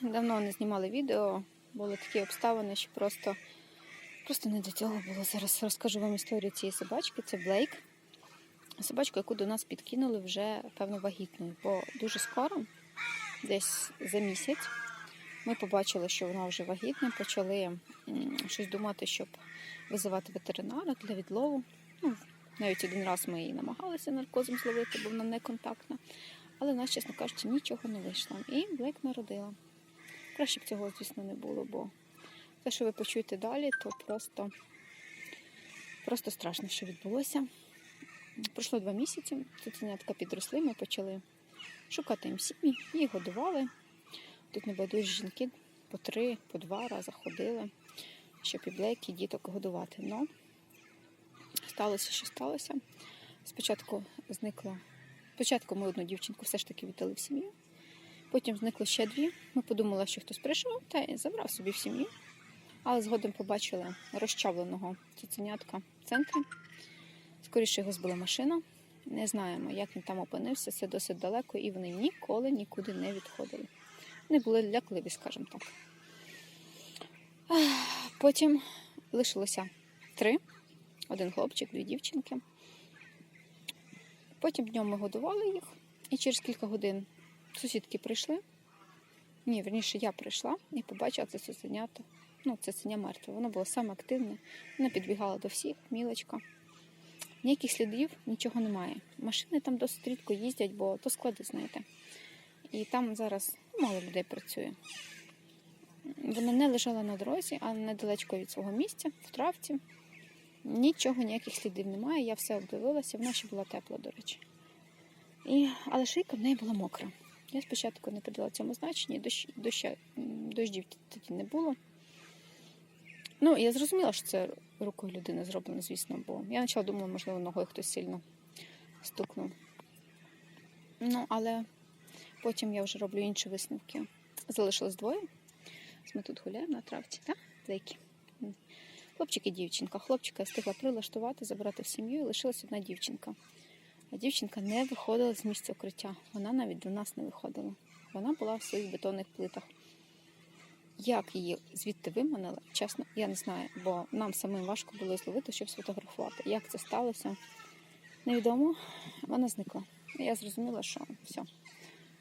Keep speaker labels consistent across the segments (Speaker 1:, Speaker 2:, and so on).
Speaker 1: Давно не знімали відео, були такі обставини, що просто, просто не до цього було. Зараз розкажу вам історію цієї собачки. Це Блейк. Собачку, яку до нас підкинули вже, певно, вагітною. Бо дуже скоро, десь за місяць, ми побачили, що вона вже вагітна, почали щось думати, щоб визивати ветеринара для відлову. Ну, навіть один раз ми її намагалися наркозом зловити, бо вона не контактна. Але нас, чесно кажучи, нічого не вийшло. І Блейк народила. Краще б цього, звісно, не було, бо те, що ви почуєте далі, то просто, просто страшно, що відбулося. Пройшло два місяці, цуценятка підросли, ми почали шукати їм сім'ї, їх годували. Тут небайдужі жінки по три, по два рази ходили, щоб і Блейк, і діток годувати. Но сталося, що сталося. Спочатку зникла. Спочатку ми одну дівчинку все ж таки віддали в сім'ю. Потім зникло ще дві. Ми подумали, що хтось прийшов та й забрав собі в сім'ю. Але згодом побачили розчавленого цуценятка в центрі. Скоріше його збила машина. Не знаємо, як він там опинився. Це досить далеко, і вони ніколи нікуди не відходили. Вони були лякливі, скажімо так. Потім лишилося три: один хлопчик, дві дівчинки. Потім днем ми годували їх, і через кілька годин сусідки прийшли. Ні, верніше, я прийшла і побачила це цуценята. Ну, цуценя мертве. Воно було саме активне. Воно підбігало до всіх, мілочка. Ніяких слідів, нічого немає. Машини там досить рідко їздять, бо то склади, знаєте. І там зараз мало людей працює. Вона не лежала на дорозі, а недалечко від свого місця, в травці. Нічого, ніяких слідів немає. Я все обдивилася, вона ще була тепла, до речі. І, але шийка в неї була мокра. Я спочатку не придала цьому значення, дощ, доща, дощів тоді не було. Ну, я зрозуміла, що це рукою людини зроблено, звісно, бо я почала думала, можливо, ногою хтось сильно стукнув. Ну, але потім я вже роблю інші висновки. Залишилось двоє. Ми тут гуляємо на травці, так? Деякі. Хлопчик і дівчинка. Хлопчика я встигла прилаштувати, забрати в сім'ю, і лишилась одна дівчинка. А дівчинка не виходила з місця укриття. Вона навіть до нас не виходила. Вона була в своїх бетонних плитах. Як її звідти виманили, чесно, я не знаю, бо нам самим важко було зловити, щоб сфотографувати. Як це сталося, невідомо. Вона зникла. Я зрозуміла, що все,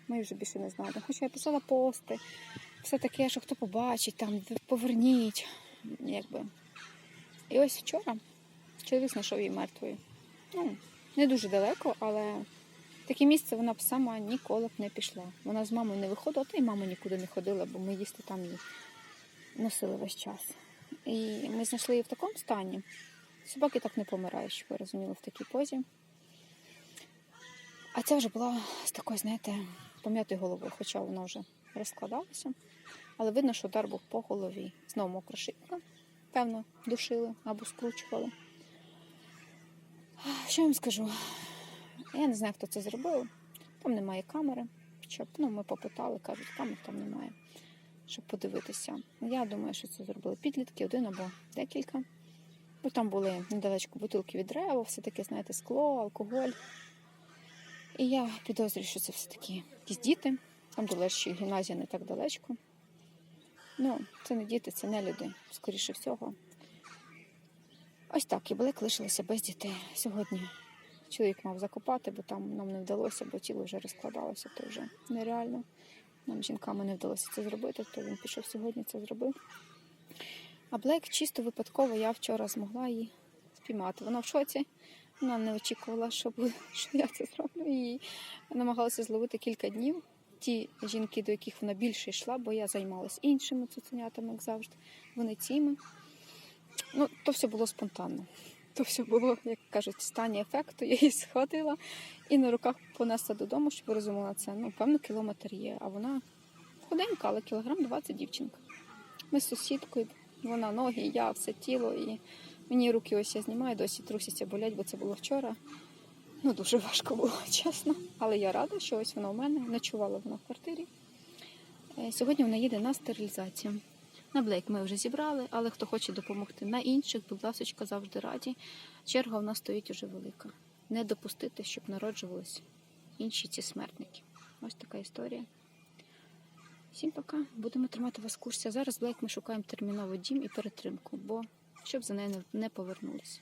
Speaker 1: ми вже більше не знайдемо. Хоча я писала пости, все таке, що хто побачить, там поверніть. Якби. І ось вчора чоловік знайшов її мертвою. Ну, не дуже далеко, але в таке місце вона б сама ніколи б не пішла. Вона з мамою не виходила, та й мама нікуди не ходила, бо ми їсти там її носили весь час. І ми знайшли її в такому стані. Собаки так не помирають, щоб ви розуміли, в такій позі. А ця вже була з такою, знаєте, пом'ятою головою, хоча вона вже розкладалася. Але видно, що удар був по голові. Знову мокра шийка. Певно, душили або скручували. Що я вам скажу? Я не знаю, хто це зробив. Там немає камери. Щоб, ну, ми попитали, кажуть, камер там немає, щоб подивитися. Я думаю, що це зробили підлітки, один або декілька. Бо там були недалечко бутилки від рева, все таке, знаєте, скло, алкоголь. І я підозрюю, що це все-таки якісь діти. Там ще гімназія не так далечко. Ну, це не діти, це не люди, скоріше всього. Ось так, і Блек лишилася без дітей. Сьогодні чоловік мав закопати, бо там нам не вдалося, бо тіло вже розкладалося, то вже нереально. Нам жінками не вдалося це зробити, то він пішов сьогодні, це зробив. А Блек чисто випадково я вчора змогла її спіймати. Вона в шоці. Вона не очікувала, що, буде, що я це зроблю. І намагалася зловити кілька днів. Ті жінки, до яких вона більше йшла, бо я займалась іншими цуценятами, як завжди. Вони цими. Ну, то все було спонтанно. То все було, як кажуть, в стані ефекту. Я її сходила і на руках понесла додому, щоб ви розуміли це. Ну, певно, кілометр є. А вона худенька, але кілограм 20 дівчинка. Ми з сусідкою, вона ноги, я, все тіло. І мені руки ось я знімаю, досі трусяться, болять, бо це було вчора. Ну, дуже важко було, чесно. Але я рада, що ось вона у мене ночувала вона в квартирі. Е, Сьогодні вона їде на стерилізацію. На Блейк ми вже зібрали, але хто хоче допомогти на інших, будь ласка, завжди раді. Черга в нас стоїть уже велика. Не допустити, щоб народжувались інші ці смертники. Ось така історія. Всім пока. Будемо тримати вас в курсі. Зараз Блейк ми шукаємо терміново дім і перетримку, бо щоб за нею не- повернулися.